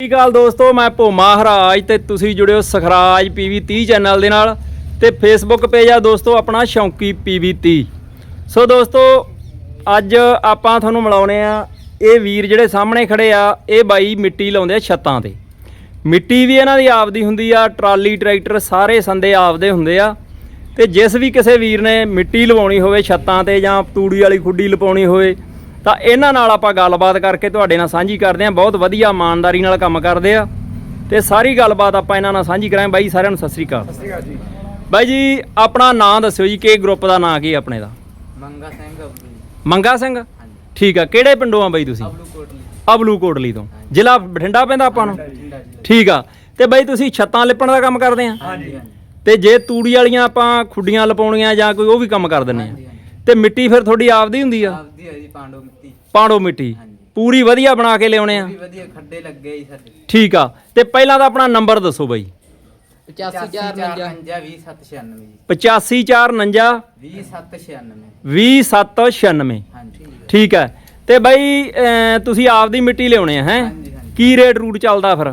ਸਤਿ ਸ਼੍ਰੀ ਅਕਾਲ ਦੋਸਤੋ? ਮੈਂ ਭੋਮਾ ਹਰਾਜ ਤੇ ਤੁਸੀਂ ਜੁੜਿਓ ਸਖਰਾਜ ਪੀਵੀ 30 ਚੈਨਲ ਦੇ ਨਾਲ ਤੇ ਫੇਸਬੁੱਕ ਪੇਜ ਆ ਦੋਸਤੋ, ਆਪਣਾ ਸ਼ੌਂਕੀ ਪੀਵੀ 30 ਸੋ ਦੋਸਤੋ, ਅੱਜ ਆਪਾਂ ਤੁਹਾਨੂੰ ਮਿਲਾਉਣੇ ਆ ਇਹ ਵੀਰ ਜਿਹੜੇ ਸਾਹਮਣੇ ਖੜੇ ਆ, ਇਹ ਬਾਈ ਮਿੱਟੀ ਲਾਉਂਦੇ ਆ ਛੱਤਾਂ ਤੇ। ਮਿੱਟੀ ਵੀ ਇਹਨਾਂ ਦੀ ਆਪਦੀ ਹੁੰਦੀ ਆ, ਟਰਾਲੀ, ਟਰੈਕਟਰ ਸਾਰੇ ਸੰਦੇ ਆਪਦੇ ਹੁੰਦੇ ਆ। ਤੇ ਜਿਸ ਵੀ ਕਿਸੇ ਵੀਰ ਨੇ ਮਿੱਟੀ ਲਵਾਉਣੀ ਹੋਵੇ ਛੱਤਾਂ ਤੇ ਜਾਂ ਤੂੜੀ ਵਾਲੀ ਖੁੱਡੀ ਲਪਾਉਣੀ ਹੋਵੇ ਤਾਂ ਇਹਨਾਂ ਨਾਲ ਆਪਾਂ ਗੱਲਬਾਤ ਕਰਕੇ ਤੁਹਾਡੇ ਨਾਲ ਸਾਂਝੀ ਕਰਦੇ ਹਾਂ। ਬਹੁਤ ਵਧੀਆ ਇਮਾਨਦਾਰੀ ਨਾਲ ਕੰਮ ਕਰਦੇ ਆ। ਤੇ ਸਾਰੀ ਗੱਲਬਾਤ ਆਪਾਂ ਇਹਨਾਂ ਨਾਲ ਸਾਂਝੀ ਕਰਾਂਗੇ। ਬਾਈ ਸਾਰਿਆਂ ਨੂੰ ਸਤਿ ਸ੍ਰੀ ਅਕਾਲ। ਜੀ। ਬਾਈ ਜੀ ਆਪਣਾ ਨਾਂ ਦੱਸਿਓ ਜੀ। ਕਿ ਗਰੁੱਪ ਦਾ ਨਾਂ ਕੀ ਆਪਣੇ ਦਾ? ਮੰਗਾ ਸਿੰਘ ਮੰਗਾ ਸਿੰਘ? ਹਾਂਜੀ। ਠੀਕ ਆ। ਕਿਹੜੇ ਪਿੰਡੋਂ ਆ ਬਾਈ ਤੁਸੀਂ? ਅਬਲੂ ਕੋਟਲੀ। ਤੋਂ। ਜ਼ਿਲ੍ਹਾ ਬਠਿੰਡਾ ਪੈਂਦਾ ਆਪਾਂ ਨੂੰ? ਠੀਕ ਆ। ਤੇ ਬਾਈ ਤੁਸੀਂ ਛੱਤਾਂ ਲਿਪਣ ਦਾ ਕੰਮ ਕਰਦੇ ਆ? ਹਾਂਜੀ ਤੇ ਜੇ ਤੂੜੀ ਵਾਲੀਆਂ ਆਪਾਂ ਖੁੱਡੀਆਂ ਲਪਾਉਣੀਆਂ ਜਾਂ ਕੋਈ ਉਹ ਵੀ ਕੰਮ ਕਰ ਦਿੰਦੇ ਹਾਂਜੀ, ਆ। ਤੇ ਮਿੱਟੀ ਫਿਰ ਤੁਹਾਡੀ ਆਪਦੀ ਹੁੰਦੀ ਆ? ਆਪਦੀ ਹੈ ਜੀ ਪਾਂਡੋ ਪਾੜੋ ਮਿੱਟੀ। ਪੂਰੀ ਵਧੀਆ ਬਣਾ ਕੇ ਲਿਆਉਣੇ ਆ। ਵੀ ਵਧੀਆ ਖੱਡੇ ਲੱਗੇ ਜੀ ਸਾਡੇ। ਠੀਕ ਆ। ਤੇ ਪਹਿਲਾਂ ਤਾਂ ਆਪਣਾ ਨੰਬਰ ਦੱਸੋ ਬਾਈ। 85449 20796 85449 20796 20796 ਹਾਂਜੀ। ਠੀਕ ਹੈ ਤੇ ਬਾਈ ਤੁਸੀਂ ਆਪਦੀ ਮਿੱਟੀ ਲਿਆਉਣੇ ਆ ਹੈ? ਹਾਂਜੀ ਹਾਂਜੀ। ਕੀ ਰੇਟ ਰੂਟ ਚੱਲਦਾ ਫਿਰ?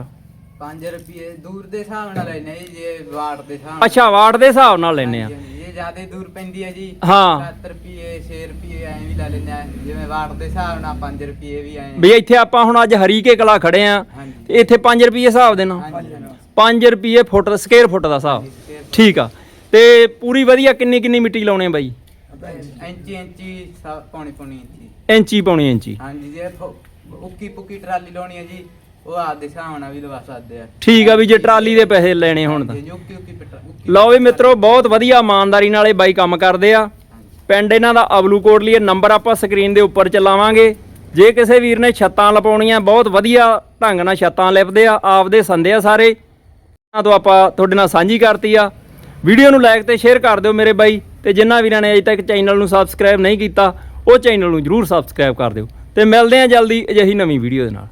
5 ਰੁਪਏ ਦੂਰ ਦੇ ਹਿਸਾਬ ਨਾਲ ਲੈਨੇ ਜੀ ਜੇ ਵਾਟ ਦੇ ਹਿਸਾਬ। ਅੱਛਾ ਵਾਟ ਦੇ ਹਿਸਾਬ ਨਾਲ ਲੈਨੇ ਆ। ਹਾਂਜੀ, ਹਾਂਜੀ, ਜੇ ਜ਼ਿਆਦਾ ਦੂਰ ਪੈਂਦੀ ਹੈ ਜੀ। ਹਾਂ। 70 ਰੁਪਏ 6 ਰੁਪਏ ਐਂ ਵੀ ਲੈ ਆ। ਜਿਵੇਂ ਵਾਟ ਦੇ ਹਿਸਾਬ ਨਾਲ 5 ਰੁਪਏ ਵੀ ਐਂ। ਵੀ ਇੱਥੇ ਆਪਾਂ ਹੁਣ ਅੱਜ ਹਰੀਕੇ ਕਲਾ ਖੜੇ ਆ। ਤੇ ਇੱਥੇ 5 ਰੁਪਏ ਹਿਸਾਬ ਦੇ ਨਾਲ। ਹਾਂਜੀ ਹਾਂਜੀ। 5 ਰੁਪਏ ਫੁੱਟ ਸਕੁਅਰ ਫੁੱਟ ਦਾ ਹਿਸਾਬ। ਠੀਕ ਆ। ਤੇ ਪੂਰੀ ਵਧੀਆ ਕਿੰਨੀ ਕਿੰਨੀ ਮਿੱਟੀ ਲਾਉਣੇ ਆ ਬਾਈ? ਇੰਚੀ ਇੰਚੀ ਪੌਣੀ ਪੌਣੀ ਇੰਚੀ। ਇੰਚੀ ਪਾਉਣੀ ਇੰਚੀ। ਹਾਂਜੀ ਜੇ ਉੱਕੀ ਪੁੱਕੀ ਟਰਾਲੀ ਲਾਉਣੀ ਹੈ ਜੀ ਉਹ ਆਪਦੇ ਹਿਸਾਬ ਨਾਲ ਵੀ ਲਵਾ ਸਕਦੇ ਆ। ਠੀਕ ਆ ਵੀ ਜੇ ਟਰਾਲੀ ਦੇ ਪੈਸੇ ਲੈਣੇ ਹੁਣ ਤਾਂ। ਜੇ ਲਓ ਵੀ ਮਿੱਤਰੋ ਬਹੁਤ ਵਧੀਆ ਇਮਾਨਦਾਰੀ ਨਾਲ ਇਹ ਬਾਈ ਕੰਮ ਕਰਦੇ ਆ। ਪਿੰਡ ਇਹਨਾਂ ਦਾ ਅਬਲੂ ਕੋਟਲੀ ਨੰਬਰ ਆਪਾਂ ਸਕਰੀਨ ਦੇ ਉੱਪਰ ਚਲਾਵਾਂਗੇ। ਜੇ ਕਿਸੇ ਵੀਰ ਨੇ ਛੱਤਾਂ ਲਪਾਉਣੀਆਂ ਬਹੁਤ ਵਧੀਆ ਢੰਗ ਨਾਲ ਛੱਤਾਂ ਲਿਪਦੇ ਆ ਆਪਦੇ ਸੰਦੇ ਆ ਸਾਰੇ। ਇਹਨਾਂ ਤੋਂ ਆਪਾਂ ਤੁਹਾਡੇ ਨਾਲ ਸਾਂਝੀ ਕਰਤੀ ਆ। ਵੀਡੀਓ ਨੂੰ ਲਾਈਕ ਤੇ ਸ਼ੇਅਰ ਕਰ ਦਿਓ ਮੇਰੇ ਬਾਈ। ਤੇ ਜਿਨ੍ਹਾਂ ਵੀਰਾਂ ਨੇ ਅਜੇ ਤੱਕ ਚੈਨਲ ਨੂੰ ਸਬਸਕ੍ਰਾਈਬ ਨਹੀਂ ਕੀਤਾ ਉਹ ਚੈਨਲ ਨੂੰ ਜਰੂਰ ਸਬਸਕ੍ਰਾਈਬ ਕਰ ਦਿਓ। ਤੇ ਮਿਲਦੇ ਆ ਜਲਦੀ ਅਜਿਹੀ ਨਵੀਂ ਵੀਡੀਓ ਦੇ ਨਾਲ।